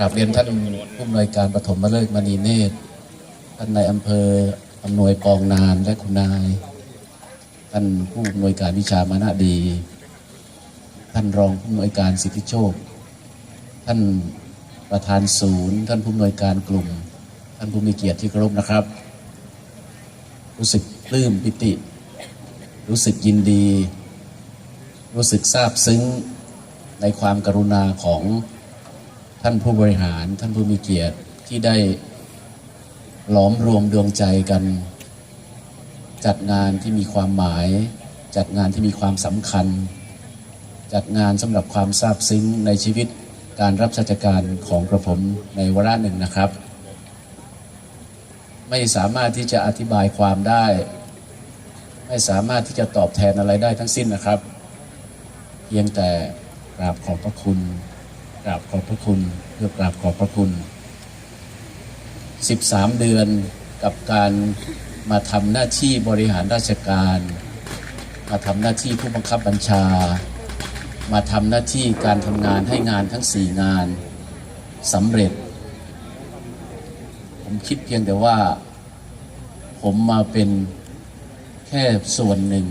กราบเรียนท่านผู้อำนวยการปฐมฤกษ์มณีเนตร ท่านนายอำเภออำนวยปองนานและคุณนาย ท่านผู้อำนวยการวิชามานะดี ท่านรองผู้อำนวยการสิทธิโชค ท่านประธานศูนย์ ท่านผู้อำนวยการกลุ่ม ท่านผู้มีเกียรติที่เคารพนะครับ รู้สึกปลื้มปิติ รู้สึกยินดี รู้สึกซาบซึ้งในความกรุณาของ ท่านผู้บริหาร ท่านผู้มีเกียรติที่ได้หลอมรวมดวงใจกัน จัดงานที่มีความหมาย จัดงานที่มีความสำคัญ จัดงานสำหรับความซาบซึ้งในชีวิตการรับราชการของกระผมในวาระหนึ่งนะครับ ไม่สามารถที่จะอธิบายความได้ ไม่สามารถที่จะตอบแทนอะไรได้ทั้งสิ้นนะครับ เพียงแต่กราบขอบพระคุณ ราบขอบพระคุณเพื่อกราบขอบพระคุณ 13 เดือนกับการมาทำหน้าที่บริหารราชการ มาทำหน้าที่ผู้บังคับบัญชา มาทำหน้าที่การทำงานให้งานทั้ง 4 งานสำเร็จ ผมคิดเพียงแต่ว่า ผมมาเป็นแค่ส่วนหนึ่ง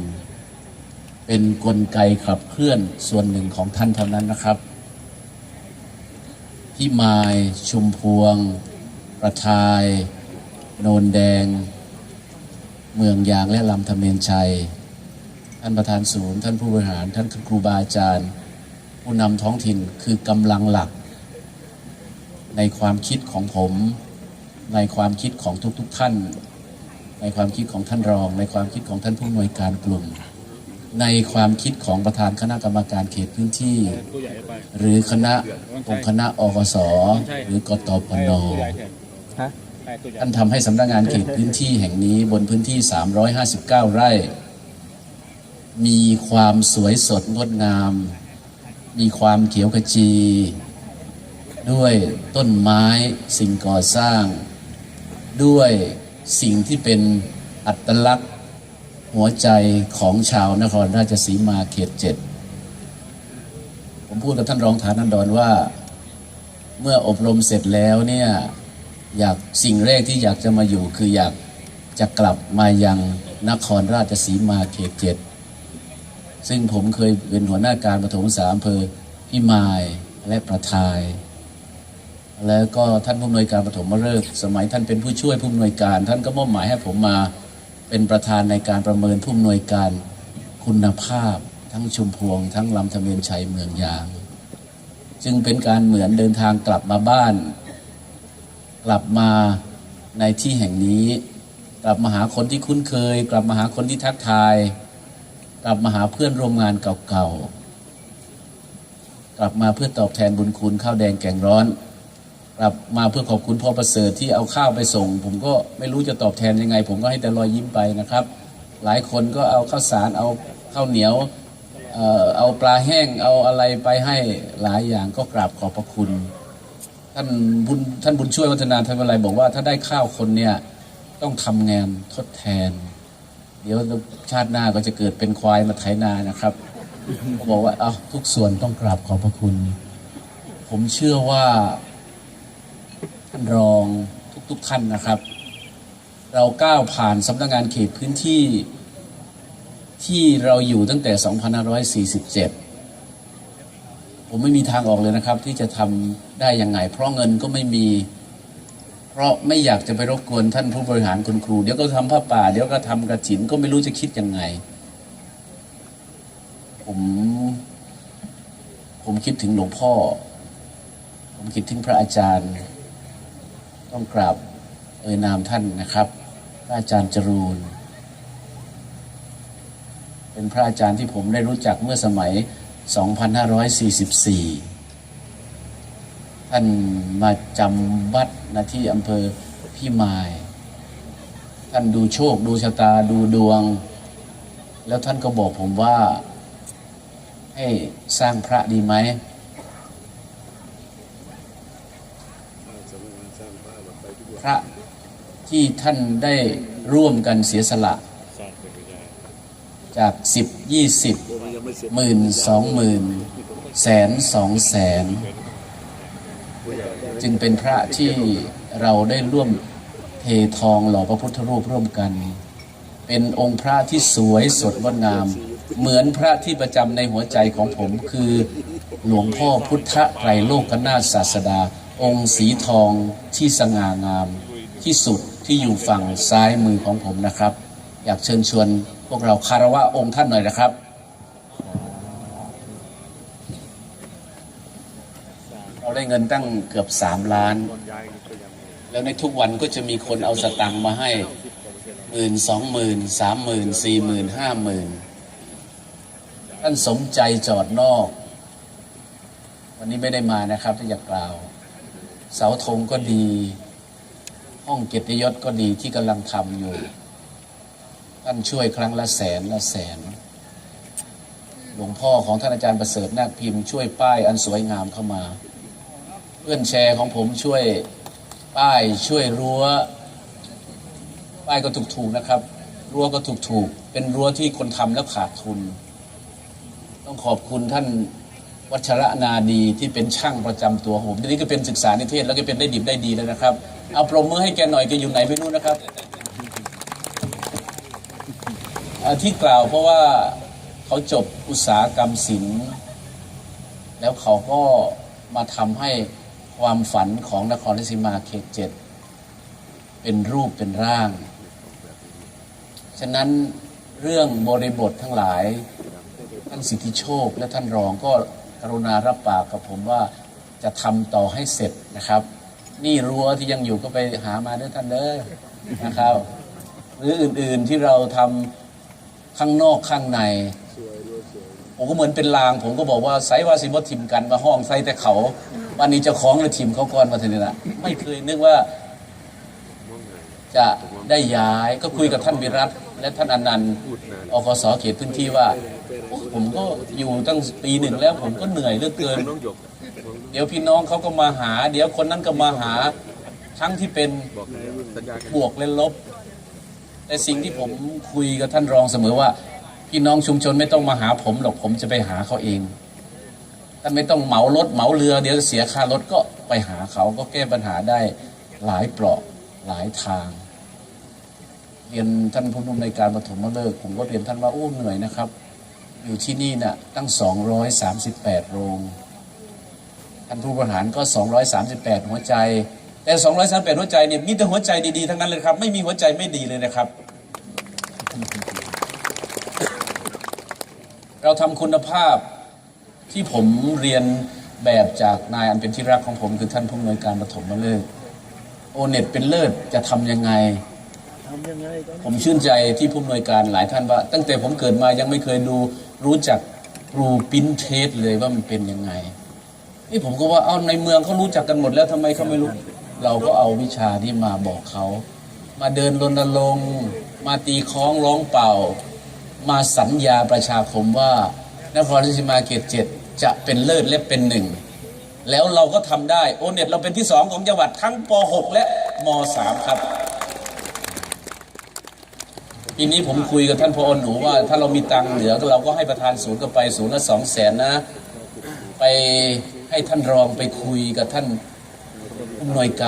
เป็นนกลไกขับเคลื่อนส่วนหนึ่งของท่านเท่านั้นนะครับ พี่มาย ชุมพวง ประทาย โนนแดง เมืองยางและลำธเมนชัย ท่านประธานศูนย์ ท่านผู้บริหาร ท่านครูบาอาจารย์ ผู้นำท้องถิ่นคือกำลังหลัก ในความคิดของผม ในความคิดของทุกๆทท่าน ในความคิดของท่านรอง ในความคิดของท่านผู้อำนวยการกลุ่ม ในความคิดของประธานคณะกรรมการเขตพื้นที่ผู้ใหญ่ไปหรือคณะองค์คณะอกสหรือกตปนผู้ใหญ่แทนฮะใช่ผู้ใหญ่ท่านทำให้สำนักงานเขตพื้นที่แห่งนี้บนพื้นที่ 359 ไร่ มีความสวยสดงดงาม มีความเขียวขจี ด้วยต้นไม้สิ่งก่อสร้าง ด้วยสิ่งที่เป็นอัตลักษณ์ หัวใจของชาวนครราชสีมาเขตเจ็ดผมพูดกับท่านรองฐานันดรว่า เมื่ออบรมเสร็จแล้วเนี่ยอยากสิ่งแรกที่อยากจะมาอยู่คืออยากจะกลับมายังนครราชสีมาเขตเจ็ดซึ่งผมเคยเป็นหัวหน้าการปฐมศึกษาอำเภอพิมายและประทาย แล้วก็ท่านผู้อำนวยการปฐมฤกษ์สมัยท่านเป็นผู้ช่วยผู้อำนวยการ ท่านก็มอบหมายให้ผมมา เป็นประธานในการประเมินผู้อำนวยการคุณภาพ ทั้งชุมพวง ทั้งลำธเมนชัยเมืองยาง จึงเป็นการเหมือนเดินทางกลับมาบ้าน กลับมาในที่แห่งนี้ กลับมาหาคนที่คุ้นเคย กลับมาหาคนที่ทักทาย กลับมาหาเพื่อนร่วมงานเก่าๆกลับมาเพื่อตอบแทนบุญคุณข้าวแดงแกงร้อน กลับมาเพื่อขอบคุณพ่อประเสริฐที่เอาข้าวไปส่ง ผมก็ไม่รู้จะตอบแทนยังไง ผมก็ให้แต่รอยยิ้มไปนะครับ หลายคนก็เอาข้าวสารเอาข้าวเหนียวเอ่อเอาปลาแห้งเอาอะไรไปให้หลายอย่างก็กราบขอบพระคุณ ท่านบุญท่านบุญช่วยวัฒนาทำอะไรบอกว่าถ้าได้ข้าวคนเนี่ยต้องทำงานทดแทน เดี๋ยวชาติหน้าก็จะเกิดเป็นควายมาไถนานะครับบอกว่าเอาทุกส่วนต้องกราบขอบพระคุณ ผมเชื่อว่า ท่านรองทุกๆท่านนะครับ เราก้าวผ่านสำนักงานเขตพื้นที่ที่เราอยู่ตั้งแต่ 2547 ผมไม่มีทางออกเลยนะครับ ที่จะทำได้ยังไง เพราะเงินก็ไม่มี เพราะไม่อยากจะไปรบกวนท่านผู้บริหารคุณครู เดี๋ยวก็ทำผ้าป่า เดี๋ยวก็ทำกระถินก็ไม่รู้จะคิดยังไง ผมผมคิดถึงหลวงพ่อ ผมคิดถึงพระอาจารย์ ต้องกราบเอ่ยนามท่านนะครับพระอาจารย์จรูนเป็นพระอาจารย์ที่ผมได้รู้จักเมื่อสมัย 2544 ท่านมาจำวัดณที่อำเภอพี่มาย ท่านดูโชคดูชะตาดูดวง แล้วท่านก็บอกผมว่าให้สร้างพระดีไหม ระที่ท่านได้ร่วมกันเสียสละ จากสิบยี่สิบหมื่นสองหมื่นแสนสองแสน จึงเป็นพระที่เราได้ร่วมเททองหล่อพระพุทธรูปร่วมกัน เป็นองค์พระที่สวยสดงดงาม เหมือนพระที่ประจำในหัวใจของผมคือหลวงพ่อพุทธไตรโลกนาถศาสดา องค์สีทองที่สง่างามที่สุดที่อยู่ฝั่งซ้ายมือของผมนะครับ อยากเชิญชวนพวกเราคารวะองค์ท่านหน่อยนะครับเราได้เงินตั้งเกือบสามล้าน แล้วในทุกวันก็จะมีคนเอาสตังค์มาให้หมื่นสองหมื่นสามหมื่นสี่หมื่นห้าหมื่นท่านสมใจจอดนอก วันนี้ไม่ได้มานะครับที่อยากกล่าว เสาธงก็ดี ห้องเกียรติยศก็ดีที่กำลังทำอยู่ ท่านช่วยครั้งละแสนละแสน หลวงพ่อของท่านอาจารย์ประเสริฐนาคพิมพ์ช่วยป้ายอันสวยงามเข้ามา เพื่อนแชร์ของผมช่วยป้ายช่วยรั้ว ป้ายก็ถูกๆนะครับ รั้วก็ถูกๆเป็นรั้วที่คนทำแล้วขาดทุน ต้องขอบคุณท่าน วัชระนาดีที่เป็นช่างประจำตัวผมทีนี้ก็เป็นศึกษานิเทศแล้วก็เป็นได้ดิบได้ดีแล้วนะครับ เอาปรบมือให้แกหน่อยแกอยู่ไหนไม่รู้นะครับที่กล่าวเพราะว่าเขาจบอุตสาหกรรมศิลป์แล้วเขาก็มาทำให้ความฝันของนครราชสีมาเขตเจ็ดเป็นรูปเป็นร่าง ฉะนั้นเรื่องบริบททั้งหลาย ท่านสิทธิโชคและท่านรองก็ กรุณารับปากกับผมว่าจะทำต่อให้เสร็จนะครับ นี่รั้วที่ยังอยู่ก็ไปหามาด้วยท่านเด้อนะครับ หรืออื่นๆที่เราทำข้างนอกข้างในผมก็เหมือนเป็นลาง ผมก็บอกว่าไซวาสิบทิมกันมาห้องไซแต่เขาวันนี้เจะคล้าของและทีมเขาก่อนมาเทนี่ละไม่เคยนึกว่า จะได้ย้ายก็คุยกับท่านวิรัต และท่านอนันต์อคสเขตพื้นที่ว่า ผมก็อยู่ตั้งปีหนึ่งแล้วผมก็เหนื่อยเหลือเกิน เดี๋ยวพี่น้องเขาก็มาหา เดี๋ยวคนนั้นก็มาหา ทั้งที่เป็นบวกและลบ แต่สิ่งที่ผมคุยกับท่านรองเสมอว่า พี่น้องชุมชนไม่ต้องมาหาผมหรอกผมจะไปหาเขาเองท่านไม่ต้องเหมารถเหมาเรือ เดี๋ยวเสียค่ารถก็ไปหาเขาก็แก้ปัญหาได้หลายเปราะหลายทาง เรียนท่านผู้นำในการปฐมฤกษ์ผมก็เรียนท่านว่าโอ้เหนื่อยนะครับ อยู่ที่นี่น่ะตั้ง 238 โรง ท่านผู้บริหารก็ 238 หัวใจ แต่ 238 หัวใจเนี่ยมีแต่หัวใจดีๆ ทั้งนั้นเลยครับ ไม่มีหัวใจไม่ดีเลยนะครับ เราทำคุณภาพที่ผมเรียนแบบจากนายอันเป็นที่รักของผมคือท่านผู้อำนวยการปฐมฤกษ์โอเน็ตเป็นเลิศจะทำยังไง ผมชื่นใจที่ผู้อำนวยการหลายท่านว่า ตั้งแต่ผมเกิดมายังไม่เคยดูรู้จักรูปินเทสเลยว่ามันเป็นยังไงนี่ผมก็ว่าเอาในเมืองเขารู้จักกันหมดแล้วทำไมเขาไม่รู้ เราก็เอาวิชาที่มาบอกเขา มาเดินรณรงค์มาตีคล้องร้องเป่า มาสัญญาประชาคมว่านครราชสีมาเขตเจ็ดจะเป็นเลิศและเป็นหนึ่งแล้วเราก็ทำได้โอเน็ตเราเป็นที่สองของจังหวัดทั้งป .6 และม .3 ครับ ทีนี้ผมคุยกับท่านพอหนูว่า ถ้าเรามีตังค์เหลือเราก็ให้ประธานศูนย์ก็ไปศูนย์ละสองแสนนะ ไปให้ท่านรองไปคุยกับท่านผู้อำนวยการ